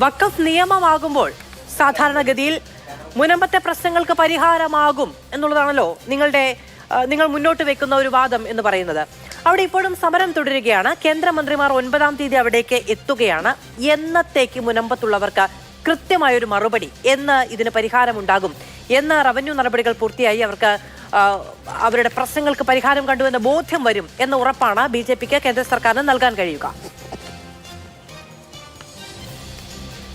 വഖഫ് നിയമമാകുമ്പോൾ സാധാരണഗതിയിൽ മുനമ്പത്തെ പ്രശ്നങ്ങൾക്ക് പരിഹാരമാകും എന്നുള്ളതാണല്ലോ നിങ്ങളുടെ നിങ്ങൾ മുന്നോട്ട് വെക്കുന്ന ഒരു വാദം എന്ന് പറയുന്നത്. അവിടെ ഇപ്പോഴും സമരം തുടരുകയാണ്. കേന്ദ്രമന്ത്രിമാർ ഒൻപതാം തീയതി അവിടേക്ക് എത്തുകയാണ്. എന്നത്തേക്ക് മുനമ്പത്തുള്ളവർക്ക് കൃത്യമായൊരു മറുപടി? എന്ന് ഇതിന് പരിഹാരമുണ്ടാകും. എന്ന് റവന്യൂ നടപടികൾ പൂർത്തിയായി അവർക്ക് അവരുടെ പ്രശ്നങ്ങൾക്ക് പരിഹാരം കണ്ടുവെന്ന ബോധ്യം വരും എന്ന ഉറപ്പാണ് ബി ജെ പിക്ക് കേന്ദ്ര സർക്കാരിന് നൽകാൻ കഴിയുക.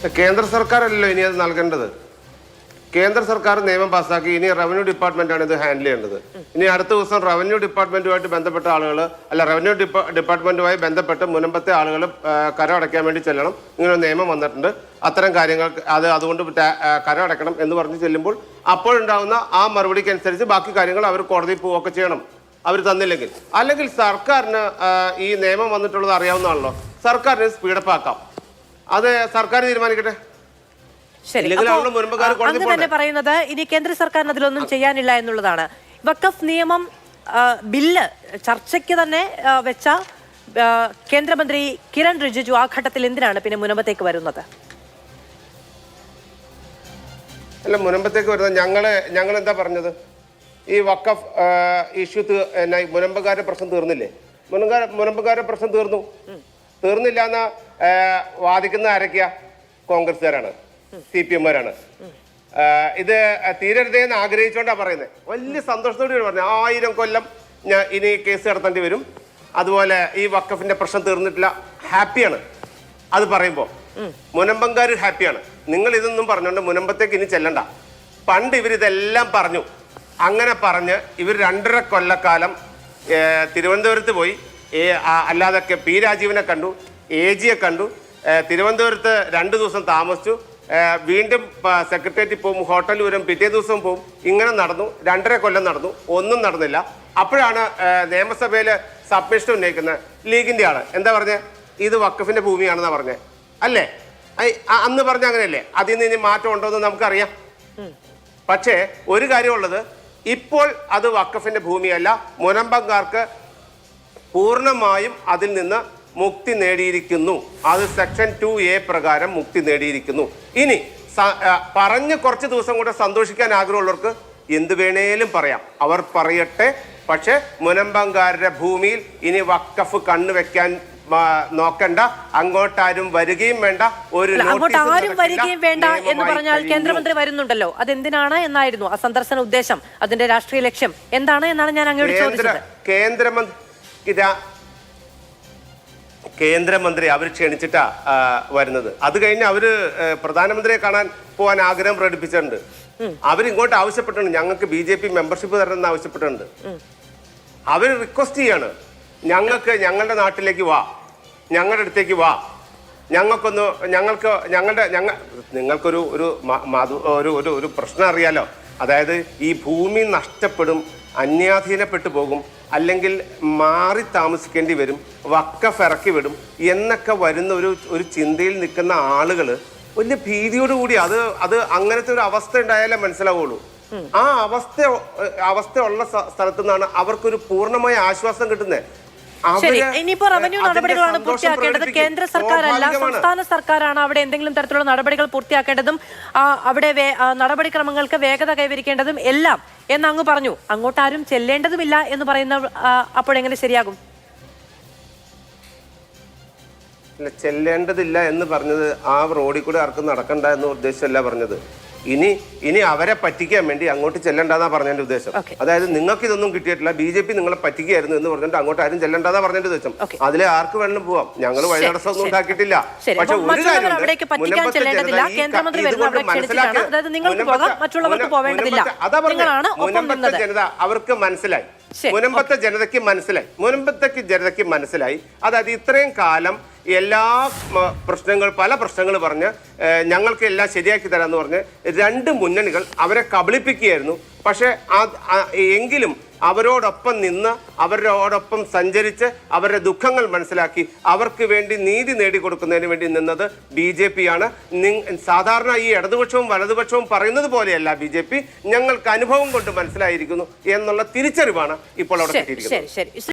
കേന്ദ്ര സർക്കാരല്ലല്ലോ ഇനി അത് നൽകേണ്ടത്. കേന്ദ്ര സർക്കാർ നിയമം പാസ്സാക്കി ഇനി റവന്യൂ ഡിപ്പാർട്ട്മെന്റാണ് ഇത് ഹാൻഡിൽ ചെയ്യേണ്ടത്. ഇനി അടുത്ത ദിവസം റവന്യൂ ഡിപ്പാർട്ട്മെന്റുമായിട്ട് ബന്ധപ്പെട്ട ആളുകൾ അല്ല റവന്യൂ ഡിപ്പാ- ഡിപ്പാർട്ട്മെന്റുമായി ബന്ധപ്പെട്ട് മുനമ്പത്തെ ആളുകൾ കരമടയ്ക്കാൻ വേണ്ടി ചെല്ലണം. ഇങ്ങനെ നിയമം വന്നിട്ടുണ്ട്. അത്തരം കാര്യങ്ങൾ അത് അതുകൊണ്ട് കരമടയ്ക്കണം എന്ന് പറഞ്ഞ് ചെല്ലുമ്പോൾ അപ്പോഴുണ്ടാവുന്ന ആ മറുപടിക്ക് അനുസരിച്ച് ബാക്കി കാര്യങ്ങൾ അവർ കോടതിയിൽ പോവുകയൊക്കെ ചെയ്യണം. അവർ തന്നില്ലെങ്കിൽ. അല്ലെങ്കിൽ സർക്കാരിന് ഈ നിയമം വന്നിട്ടുള്ളത് അറിയാവുന്നതാണല്ലോ. സർക്കാരിന് സ്പീഡപ്പ് ആക്കാം. അത് സർക്കാർ തീരുമാനിക്കട്ടെ? ശരി. അങ്ങ് തന്നെ പറയുന്നത് ഇനി കേന്ദ്ര സർക്കാരിന് അതിലൊന്നും ചെയ്യാനില്ല എന്നുള്ളതാണ്. വക്കഫ് നിയമം ബില്ല് ചർച്ചയ്ക്ക് തന്നെ വെച്ച കേന്ദ്രമന്ത്രി കിരൺ റിജിജു ആ ഘട്ടത്തിൽ എന്തിനാണ് പിന്നെ മുനമ്പത്തേക്ക് വരുന്നത്? അല്ല മുനമ്പത്തേക്ക് വരുന്നത് ഞങ്ങൾ ഞങ്ങൾ എന്താ പറഞ്ഞത്? ഈ വക്കഫ് ഇഷ്യൂ മുനമ്പക്കാരുടെ പ്രശ്നം തീർന്നില്ലേ? മുനമ്പുകാരുടെ മുനമ്പക്കാരുടെ പ്രശ്നം തീർന്നു. തീർന്നില്ല എന്ന വാദിക്കുന്ന ആരൊക്കെയാ? കോൺഗ്രസ്സുകാരാണ്. സി പി എമ്മാരാണ് ഇത് തീരരുതേന്ന് ആഗ്രഹിച്ചുകൊണ്ടാണ് പറയുന്നത് വലിയ സന്തോഷത്തോടെ പറഞ്ഞു. ആയിരം കൊല്ലം ഞാൻ ഇനി കേസ് നടത്തേണ്ടി വരും. അതുപോലെ ഈ വക്കഫിന്റെ പ്രശ്നം തീർന്നിട്ടില്ല. ഹാപ്പിയാണ്. അത് പറയുമ്പോൾ മുനമ്പങ്കാർ ഹാപ്പിയാണ്. നിങ്ങൾ ഇതൊന്നും പറഞ്ഞുകൊണ്ട് മുനമ്പത്തേക്ക് ഇനി ചെല്ലണ്ട. പണ്ട് ഇവരിതെല്ലാം പറഞ്ഞു. അങ്ങനെ പറഞ്ഞ് ഇവർ രണ്ടര കൊല്ലക്കാലം തിരുവനന്തപുരത്ത് പോയി. അല്ലാതൊക്കെ പി രാജീവിനെ കണ്ടു. എ ജിയെ കണ്ടു തിരുവനന്തപുരത്ത് രണ്ട് ദിവസം താമസിച്ചു. വീണ്ടും സെക്രട്ടേറിയറ്റിൽ പോകും ഹോട്ടലിൽ വരും പിറ്റേ ദിവസം പോകും. ഇങ്ങനെ നടന്നു. രണ്ടര കൊല്ലം നടന്നു. ഒന്നും നടന്നില്ല. അപ്പോഴാണ് നിയമസഭയിൽ സബ്മിഷൻ ഉന്നയിക്കുന്നത് ലീഗിന്റെ ആണ് എന്താ പറഞ്ഞത് ഇത് വക്കഫിന്റെ ഭൂമിയാണെന്നാ പറഞ്ഞത് അല്ലേ? അന്ന് പറഞ്ഞ അങ്ങനെയല്ലേ? അതിൽ നിന്ന് ഇനി മാറ്റം ഉണ്ടോ എന്ന് നമുക്കറിയാം പക്ഷേ ഒരു കാര്യമുള്ളത് ഇപ്പോൾ അത് വക്കഫിന്റെ ഭൂമിയല്ല. മുനമ്പങ്കാർക്ക് പൂർണമായും അതിൽ നിന്ന് മുക്തി നേടിയിരിക്കുന്നു. അത് സെക്ഷൻ ടു എ പ്രകാരം മുക്തി നേടിയിരിക്കുന്നു. ഇനി പറഞ്ഞ് കുറച്ച് ദിവസം കൂടെ സന്തോഷിക്കാൻ ആഗ്രഹമുള്ളവർക്ക് എന്ത് വേണേലും പറയാം. അവർ പറയട്ടെ. പക്ഷെ മുനമ്പങ്കാരുടെ ഭൂമിയിൽ ഇനി വക്കഫ് കണ്ണുവെക്കാൻ വെക്കാൻ നോക്കണ്ട. അങ്ങോട്ടാരും വരികയും വേണ്ട. ഒരു അങ്ങോട്ട് ആരും. വരികയും വേണ്ട എന്ന് പറഞ്ഞാൽ കേന്ദ്രമന്ത്രി വരുന്നുണ്ടല്ലോ. അതെന്തിനാണ് എന്നായിരുന്നു ആ സന്ദർശന ഉദ്ദേശം. അതിന്റെ രാഷ്ട്രീയ ലക്ഷ്യം. എന്താണ് എന്നാണ് ഞാൻ അങ്ങോട്ട് ചോദിച്ചത്. കേന്ദ്രമന്ത്രി കേന്ദ്രമന്ത്രി അവർ ക്ഷണിച്ചിട്ടാ വരുന്നത്. അത് കഴിഞ്ഞ് അവർ പ്രധാനമന്ത്രിയെ കാണാൻ പോകാൻ ആഗ്രഹം പ്രകടിപ്പിച്ചിട്ടുണ്ട്. അവരിങ്ങോട്ട് ആവശ്യപ്പെട്ടിട്ടുണ്ട്. ഞങ്ങൾക്ക് ബി ജെ പി മെമ്പർഷിപ്പ് തരണമെന്ന് ആവശ്യപ്പെട്ടിട്ടുണ്ട്. അവർ റിക്വസ്റ്റ് ചെയ്യാണ്. ഞങ്ങൾക്ക് ഞങ്ങളുടെ നാട്ടിലേക്ക് വാ. ഞങ്ങളുടെ അടുത്തേക്ക് വാ. ഞങ്ങൾക്കൊന്ന് ഞങ്ങൾക്ക് ഞങ്ങളുടെ ഞങ്ങൾ നിങ്ങൾക്കൊരു ഒരു ഒരു ഒരു ഒരു പ്രശ്നം അറിയാലോ. അതായത് ഈ ഭൂമി നഷ്ടപ്പെടും അന്യാധീനപ്പെട്ടു പോകും അല്ലെങ്കിൽ മാറി താമസിക്കേണ്ടി വരും വക്ക ഇറക്കി വിടും എന്നൊക്കെ വരുന്ന ഒരു ഒരു ചിന്തയിൽ നിൽക്കുന്ന ആളുകൾ വലിയ ഭീതിയോട് കൂടി അത് അത് അങ്ങനത്തെ ഒരു അവസ്ഥ ഉണ്ടായാലേ മനസ്സിലാവുള്ളൂ. ആ അവസ്ഥ അവസ്ഥ ഉള്ള സ്ഥലത്തു നിന്നാണ് അവർക്കൊരു പൂർണമായ ആശ്വാസം കിട്ടുന്നത് ശരി ഇനിയിപ്പോ റവന്യൂ നടപടികളാണ് പൂർത്തിയാക്കേണ്ടത്. കേന്ദ്ര സർക്കാരല്ല. സംസ്ഥാന സർക്കാരാണ് അവിടെ എന്തെങ്കിലും തരത്തിലുള്ള നടപടികൾ പൂർത്തിയാക്കേണ്ടതും അവിടെ നടപടിക്രമങ്ങൾക്ക് വേഗത കൈവരിക്കേണ്ടതും എല്ലാം എന്ന് അങ്ങ് പറഞ്ഞു. അങ്ങോട്ടാരും ചെല്ലേണ്ടതുമില്ല എന്ന് പറയുന്ന അപ്പോഴെങ്ങനെ ശരിയാകും? ചെല്ലേണ്ടതില്ല എന്ന് പറഞ്ഞത് ആ റോഡിൽ കൂടെ ആർക്കും നടക്കണ്ട എന്ന് ഉദ്ദേശമല്ല പറഞ്ഞത്. ഇനി ഇനി അവരെ പറ്റിക്കാൻ വേണ്ടി അങ്ങോട്ട് ചെല്ലണ്ടെന്നാ പറഞ്ഞതിന്റെ ഉദ്ദേശം. അതായത് നിങ്ങൾക്ക് ഇതൊന്നും കിട്ടിയിട്ടില്ല ബി ജെ പി നിങ്ങളെ പറ്റിക്കുകയായിരുന്നു എന്ന് പറഞ്ഞിട്ട് അങ്ങോട്ട് ആരും ചെല്ലണ്ടെന്നാ പറഞ്ഞതിന്റെ ഉദ്ദേശം. അതിലെ ആർക്ക് വേണമെങ്കിലും പോവാം. ഞങ്ങൾ വഴി തടസ്സമൊന്നും ഉണ്ടാക്കിയിട്ടില്ല. പക്ഷെ ഒരു കാര്യം ജനത അവർക്ക് മനസ്സിലായി. മുനമ്പത്തെ ജനതയ്ക്ക് മനസ്സിലായി. മുനമ്പത്തെ ജനതയ്ക്ക് മനസ്സിലായി. അതായത് ഇത്രയും കാലം എല്ലാ പ്രശ്നങ്ങൾ പല പ്രശ്നങ്ങൾ പറഞ്ഞ് ഞങ്ങൾക്ക് എല്ലാം ശരിയാക്കി തരാമെന്ന് പറഞ്ഞ് രണ്ട് മുന്നണികൾ അവരെ കബളിപ്പിക്കുകയായിരുന്നു. പക്ഷേ എങ്കിലും അവരോടൊപ്പം നിന്ന് അവരോടൊപ്പം സഞ്ചരിച്ച് അവരുടെ ദുഃഖങ്ങൾ മനസ്സിലാക്കി അവർക്ക് വേണ്ടി നീതി നേടിക്കൊടുക്കുന്നതിന് വേണ്ടി നിന്നത് ബി ജെ പി ആണ് നി സാധാരണ ഈ ഇടതുപക്ഷവും വലതുപക്ഷവും പറയുന്നത് പോലെയല്ല ബി ജെ പി. ഞങ്ങൾക്ക് അനുഭവം കൊണ്ട് മനസ്സിലായിരിക്കുന്നു എന്നുള്ള തിരിച്ചറിവാണ് ഇപ്പോൾ അവിടെ